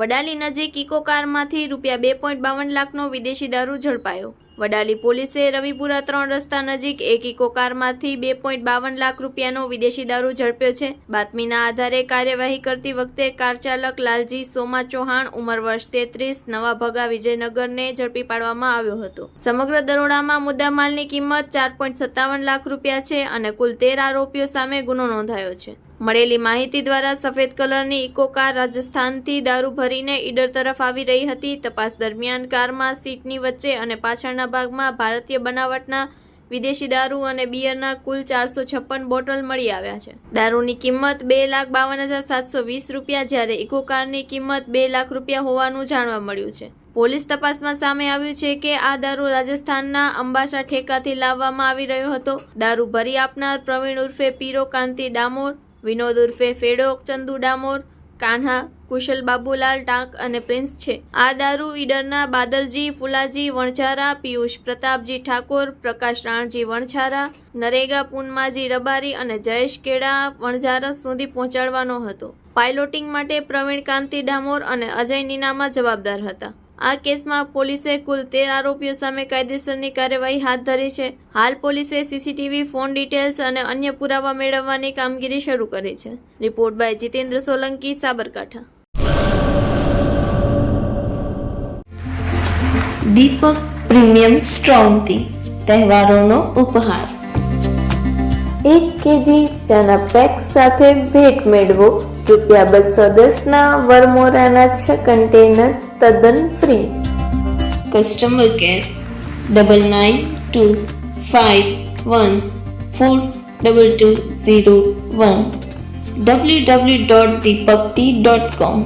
વડાલી નજીક ઇકો કારમાંથી રૂપિયા બે પોઈન્ટ બાવન લાખનો વિદેશી દારૂ ઝડપાયો. વડાલી પોલીસે રવિપુરા ત્રણ રસ્તા નજીક એક ઇકો કારમાંથી બે પોઈન્ટ બાવન લાખ રૂપિયાનો વિદેશી દારૂ ઝડપ્યો છે. બાતમીના આધારે કાર્યવાહી કરતી વખતે કાર ચાલક લાલજી સોમા ચૌહાણ ઉંમર વર્ષ તેત્રીસ, નવા ભગા વિજયનગરને ઝડપી પાડવામાં આવ્યો હતો. સમગ્ર દરોડામાં મુદ્દામાલની કિંમત ચાર પોઈન્ટ સત્તાવન લાખ રૂપિયા છે અને કુલ તેર આરોપીઓ સામે ગુનો નોંધાયો છે. મળેલી માહિતી દ્વારા સફેદ કલરની ઇકો કાર રાજસ્થાનથી દારૂ ભરીને ઈડર તરફ આવી રહી હતી. તપાસ દરમિયાન કારમાં સીટની વચ્ચે અને પાછળના ભાગમાં ભારતીય બનાવટના વિદેશી દારૂ અને બિયરના કુલ ચારસો છપ્પન બોટલ મળી આવ્યા છે. દારૂની કિંમત બે લાખ બાવન હજાર સાતસો વીસ રૂપિયા જ્યારે ઇકો કારની કિંમત બે લાખ રૂપિયા હોવાનું જાણવા મળ્યું છે. પોલીસ તપાસમાં સામે આવ્યું છે કે આ દારૂ રાજસ્થાનના અંબાસા ઠેકાથી લાવવામાં આવી રહ્યો હતો. દારૂ ભરી આપનાર પ્રવીણ ઉર્ફે પીરો કાંતિ ડામોર વિનોદ ઉર્ફે ફેડો, ચંદુ ડામોર, કાન્હા, કુશલ બાબુલાલ ટાંક અને પ્રિન્સ છે. આ દારૂ ઈડરના બાદરજી, ફુલાજી, વણઝારા, પિયુષ પ્રતાપજી ઠાકોર, પ્રકાશ રાણજી વણઝારા, નરેગા પૂનમાજી રબારી અને જયેશ કેડા વણઝારા સુધી પહોંચાડવાનો હતો. પાઇલોટિંગ માટે પ્રવીણ કાંતિ ડામોર અને અજય નીનામા જવાબદાર હતા. આ કેસમાં પોલીસે કુલ તેર આરોપીઓ સામે કાયદેસરની કાર્યવાહી હાથ ધરી છે. હાલ પોલીસે સીસીટીવી, ફોન ડિટેલ્સ અને અન્ય પુરાવા મેળવવાની કામગીરી શરૂ કરી છે. Report by Jitendra Solanki, Sabarkantha. Deepak premium strong tea, તહેવારોનો ઉપહાર. એક કેજી ચાના પેક સાથે ભેટ મેળવો. રૂપિયા બસો દસના વરમોરાના છ કન્ટેનર તદ્દન free customer care double nine two five one four double two zero one W W dot Deepak tea dot com